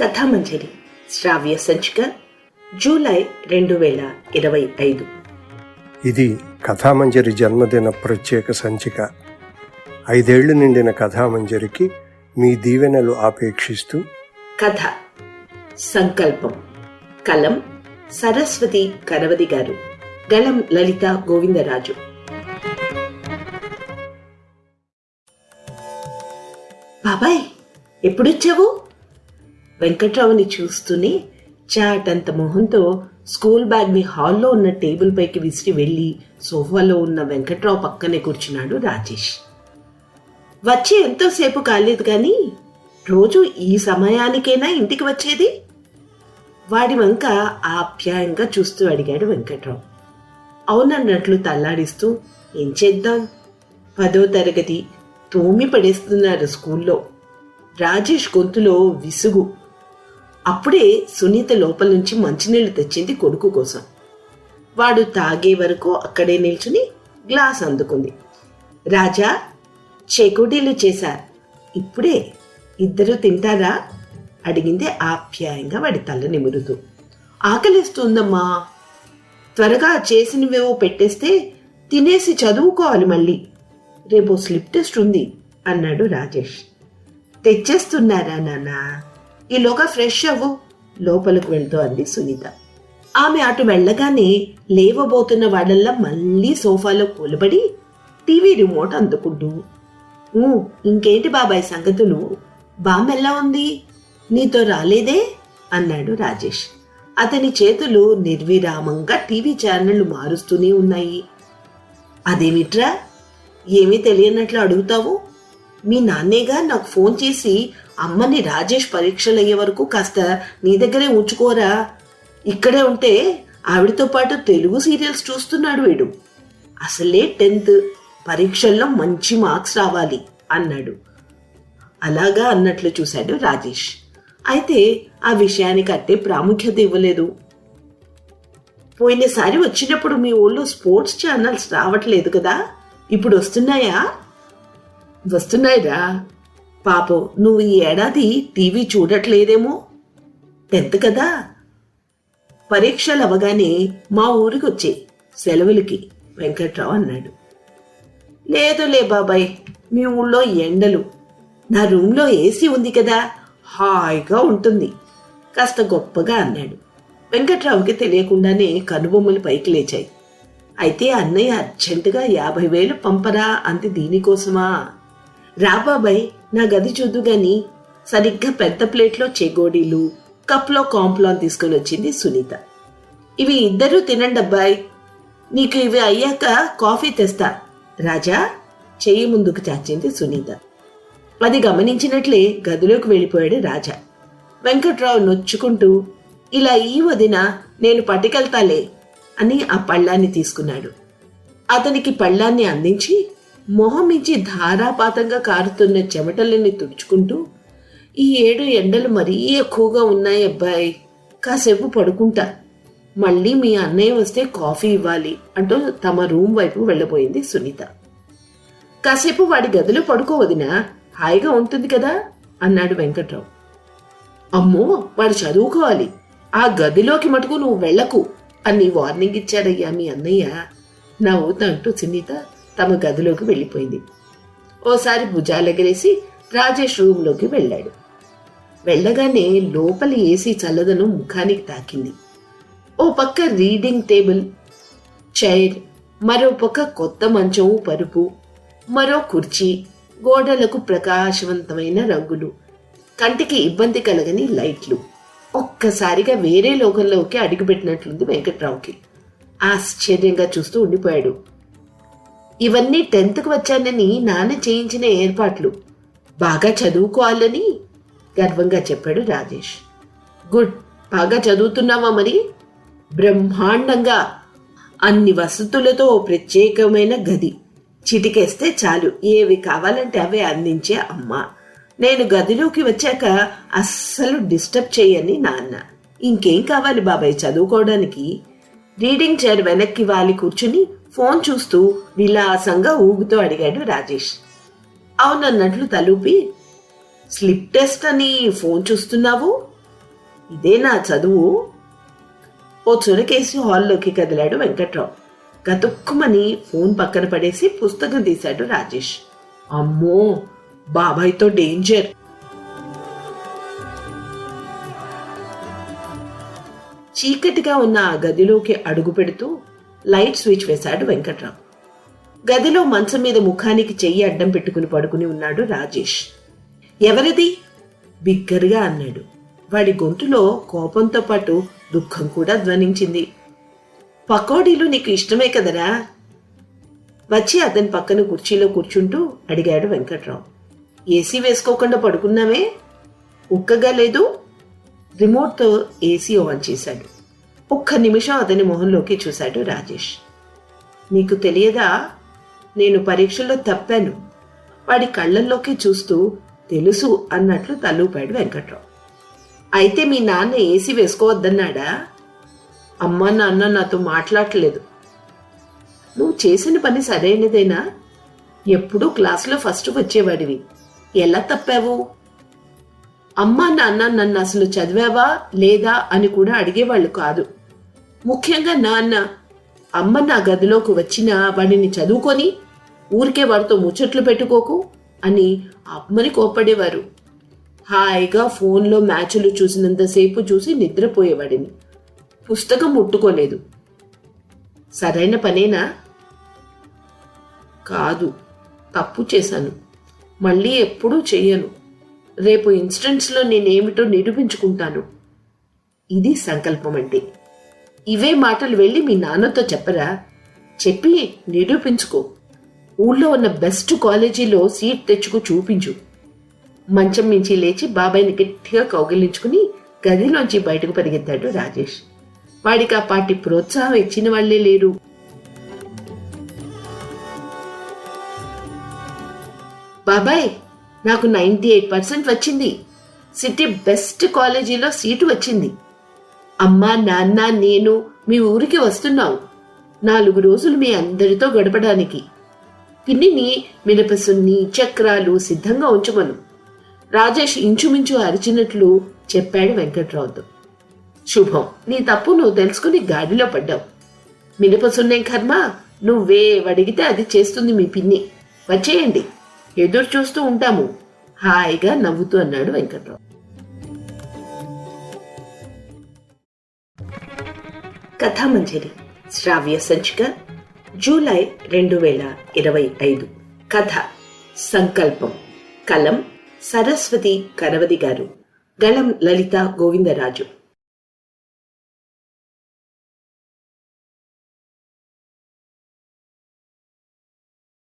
కథామంజరి శ్రావ్య సంచిక జూలై రెండు వేల ఇరవై ఐదు. ఇది కథామంజరి జన్మదిన ప్రత్యేక సంచిక. ఐదేళ్ళు నిండిన కథామంజరికి మీ దీవెనలు ఆపేక్షిస్తూ కథ సంకల్పం కలం సరస్వతి కరవది గారు గళం లలిత గోవిందరాజు. బాబాయ్ ఎప్పుడొచ్చావు? వెంకట్రావుని చూస్తూనే చాటంత మొహంతో స్కూల్ బ్యాగ్ని హాల్లో ఉన్న టేబుల్ పైకి విసిరి వెళ్ళి సోఫాలో ఉన్న వెంకట్రావు పక్కనే కూర్చున్నాడు రాజేష్. వచ్చి ఎంతోసేపు కాలేదు కానీ రోజు ఈ సమయానికైనా ఇంటికి వచ్చేది? వాడి వంక ఆప్యాయంగా చూస్తూ అడిగాడు వెంకట్రావు. అవునన్నట్లు తల్లాడిస్తూ ఏం చేద్దాం? పదో తరగతి తోమి పడేస్తున్నారు స్కూల్లో. రాజేష్ గొంతులో విసుగు అప్పుడే సునీత లోపల నుంచి మంచినీళ్ళు తెచ్చింది కొడుకు కోసం. వాడు తాగే వరకు అక్కడే నిల్చుని గ్లాస్ అందుకుంది. రాజా చెకోటీలు చేశా. ఇప్పుడే ఇద్దరు తింటారా? అడిగింది ఆప్యాయంగా వాడి తల నిమురుతూ. ఆకలిస్తుందమ్మా. త్వరగా చేసినవేవో పెట్టేస్తే తినేసి చదువుకోవాలి మళ్ళీ. రేపు స్లిప్ టెస్ట్ ఉంది అన్నాడు రాజేష్. తెచ్చేస్తున్నారా నానా ఈలోగా ఫ్రెష్ అవ్వు. లోపలికి వెళ్తూ అంది సునీత. ఆమె అటు వెళ్ళగానే లేవబోతున్న వాళ్ళల్లా మళ్ళీ సోఫాలో కూలబడి టీవీ రిమోట్ అందుకుంటూ "ఊ, ఇంకేంటి బాబాయ్ సంగతులు? బామెల్లా ఉంది? నీతో రాలేదే? అన్నాడు రాజేష్. అతని చేతులు నిర్విరామంగా టీవీ ఛానళ్ళు మారుస్తూనే ఉన్నాయి. అదేమిట్రా? ఏమీ తెలియనట్లు అడుగుతావు? మీ నాన్నేగా నాకు ఫోన్ చేసి అమ్మని రాజేష్ పరీక్షలు అయ్యే వరకు కాస్త నీ దగ్గరే ఉంచుకోరా. ఇక్కడే ఉంటే ఆవిడతో పాటు తెలుగు సీరియల్స్ చూస్తున్నాడు వీడు. అసలే టెన్త్ పరీక్షల్లో మంచి మార్క్స్ రావాలి అన్నాడు. అలాగా అన్నట్లు చూశాడు రాజేష్. అయితే ఆ విషయానికి అట్టే ప్రాముఖ్యత ఇవ్వలేదు. పోయినసారి వచ్చినప్పుడు మీ ఊళ్ళో స్పోర్ట్స్ ఛానల్స్ రావట్లేదు కదా. ఇప్పుడు వస్తున్నాయా? వస్తున్నాయిరా. పాపం నువ్వు ఈ ఏడాది టీవీ చూడట్లేదేమో? టెన్త్ కదా. పరీక్షలు అవగానే మా ఊరికి వచ్చే సెలవులకి వెంకట్రావు అన్నాడు. లేదులే బాబాయ్ మీ ఊళ్ళో ఎండలు. నా రూమ్లో ఏసీ ఉంది కదా హాయిగా ఉంటుంది కాస్త గొప్పగా అన్నాడు. వెంకట్రావుకి తెలియకుండానే కనుబొమ్మలు పైకి లేచాయి. అయితే అన్నయ్య అర్జెంటుగా యాభై వేలు పంపరా అంది దీనికోసమా? రా బాబాయ్ నా గది చూద్దు గాని సరిగ్గా పెద్ద ప్లేట్లో చెగోడీలు కప్లో కాంప్లాన్ తీసుకొని వచ్చింది సునీత. ఇవి ఇద్దరూ తినండి అబ్బాయి. నీకు ఇవి అయ్యాక కాఫీ తెస్తా. రాజా చెయ్యి ముందుకు చాచింది సునీత. అది గమనించినట్లే గదిలోకి వెళ్ళిపోయాడు రాజా. వెంకట్రావు నొచ్చుకుంటూ ఇలా ఈ వదిన నేను పట్టుకెళ్తాలే అని ఆ పళ్ళాన్ని తీసుకున్నాడు. అతనికి పళ్ళాన్ని అందించి మొహమించి ధారాపాతంగా కారుతున్న చెమటలని తుడుచుకుంటూ ఈ ఏడు ఎండలు మరీ ఎక్కువగా ఉన్నాయి అబ్బాయి. కాసేపు పడుకుంటా. మళ్ళీ మీ అన్నయ్య వస్తే కాఫీ ఇవ్వాలి అంటూ తమ రూమ్ వైపు వెళ్ళబోయింది సునీత. కాసేపు వాడి గదిలో పడుకోవదినా హాయిగా ఉంటుంది కదా? అన్నాడు వెంకట్రావు. అమ్మో వాడు చదువుకోవాలి. ఆ గదిలోకి మటుకు నువ్వు వెళ్ళకు అని వార్నింగ్ ఇచ్చాడయ్యా మీ అన్నయ్య నవ్వుతంటూ సునీత తమ గదిలోకి వెళ్ళిపోయింది. ఓసారి భుజాలెగరేసి రాజేష్ రూమ్లోకి వెళ్ళాడు. వెళ్ళగానే లోపలి ఏసీ చల్లదనం ముఖానికి తాకింది. ఓ పక్క రీడింగ్ టేబుల్ చైర్ మరో పక్క కొత్త మంచం పరుపు మరో కుర్చీ గోడలకు ప్రకాశవంతమైన రంగులు కంటికి ఇబ్బంది కలగని లైట్లు. ఒక్కసారిగా వేరే లోకంలోకి అడుగుపెట్టినట్లుంది వెంకట్రావుకి. ఆశ్చర్యంగా చూస్తూ ఉండిపోయాడు. ఇవన్నీ టెన్త్కి వచ్చానని నాన్న చేయించిన ఏర్పాట్లు. బాగా చదువుకోవాలని గర్వంగా చెప్పాడు రాజేష్. గుడ్ బాగా చదువుతున్నావా మరి? బ్రహ్మాండంగా. అన్ని వసతులతో ఓ ప్రత్యేకమైన గది. చిటికేస్తే చాలు ఏవి కావాలంటే అవే అందించే అమ్మ. నేను గదిలోకి వచ్చాక అస్సలు డిస్టర్బ్ చేయని నాన్న. ఇంకేం కావాలి బాబాయ్ చదువుకోవడానికి? రీడింగ్ చైర్ వెనక్కి వాలి కూర్చుని ఫోన్ చూస్తూ విలాసంగా ఊగుతూ అడిగాడు రాజేష్. అవునన్నట్లు తలూపి స్లిప్ టెస్ట్ అని ఫోన్ చూస్తున్నావు? ఇదే నా చదువు. ఓ చురకేసి హాల్లోకి కదిలాడు వెంకట్రావు. గతుక్కుమని ఫోన్ పక్కన పడేసి పుస్తకం తీశాడు రాజేష్. అమ్మో బాబాయ్తో డేంజర్. చీకటిగా ఉన్న ఆ గదిలోకి అడుగు పెడుతూ లైట్ స్విచ్ వేశాడు వెంకట్రావు. గదిలో మంచం మీద ముఖానికి చెయ్యి అడ్డం పెట్టుకుని పడుకుని ఉన్నాడు రాజేష్. ఎవరిది? బిగ్గరగా అన్నాడు. వాడి గొంతులో కోపంతో పాటు దుఃఖం కూడా ధ్వనించింది. పకోడీలు నీకు ఇష్టమే కదరా? వచ్చి అతని పక్కన కుర్చీలో కూర్చుంటూ అడిగాడు వెంకట్రావు. ఏసీ వేసుకోకుండా పడుకున్నామే ఉక్కగా లేదు? రిమోట్తో ఏసీ ఆన్ చేశాడు. ఒక్క నిమిషం అతని మొహంలోకి చూశాడు రాజేష్. నీకు తెలియదా? నేను పరీక్షలో తప్పాను. వాడి కళ్ళల్లోకి చూస్తూ తెలుసు అన్నట్లు తలూపాడు వెంకట్రావు. అయితే మీ నాన్న ఏసీ వేసుకోవద్దన్నాడా? అమ్మ నాన్న నాతో మాట్లాడలేదు. నువ్వు చేసిన పని సరైనదేనా? ఎప్పుడూ క్లాసులో ఫస్ట్ వచ్చేవాడివి. ఎలా తప్పావు? అమ్మా నాన్న నన్ను అసలు చదివావా లేదా అని కూడా అడిగేవాళ్ళు కాదు. ముఖ్యంగా నాన్న అమ్మ నా గదిలోకి వచ్చిన వాడిని చదువుకొని ఊరికే వాడితో ముచ్చట్లు పెట్టుకోకు అని అమ్మని కోప్పడేవారు. హాయిగా ఫోన్లో మ్యాచ్లు చూసినంతసేపు చూసి నిద్రపోయేవాడిని. పుస్తకం ముట్టుకోలేదు. సరైన పనేనా? కాదు తప్పు చేశాను. మళ్ళీ ఎప్పుడూ చెయ్యను. రేపు ఇన్స్టెంట్స్లో నేనేమిటో నిరూపించుకుంటాను. ఇది సంకల్పం అంటే ఇవే మాటలు వెళ్ళి మీ నాన్నతో చెప్పరా? చెప్పి నిరూపించుకో. ఊళ్ళో ఉన్న బెస్ట్ కాలేజీలో సీట్ తెచ్చుకు చూపించు. మంచం మించి లేచి బాబాయ్ని గట్టిగా కౌగిలించుకుని గదిలోంచి బయటకు పరిగెత్తాడు రాజేష్. వాడికి ఆ పాటి ప్రోత్సాహం ఇచ్చిన వాళ్ళే లేరు. బాబాయ్ నాకు నైంటీ ఎయిట్ పర్సెంట్ వచ్చింది. సిటీ బెస్ట్ కాలేజీలో సీటు వచ్చింది. అమ్మా నాన్న నేను మీ ఊరికి వస్తున్నావు నాలుగు రోజులు మీ అందరితో గడపడానికి. పిన్నిని మినపసున్ని చక్రాలు సిద్ధంగా ఉంచమను. రాజేష్ ఇంచుమించు అరిచినట్లు చెప్పాడు వెంకట్రావుతో. శుభం నీ తప్పు నువ్వు తెలుసుకుని గాడిలో పడ్డావు. మినపసున్నేం కర్మ? నువ్వే అడిగితే అది చేస్తుంది మీ పిన్ని. వచ్చేయండి. ఎదురు చూస్తూ ఉంటాము. హాయిగా నవ్వుతూ అన్నాడు వెంకట్రావు. కథామంజరి శ్రావ్య సంచిక జూలై రెండు వేల ఇరవై ఐదు. కథ సంకల్పం కలం సరస్వతి కరవది గారు గళం లలిత గోవిందరాజు.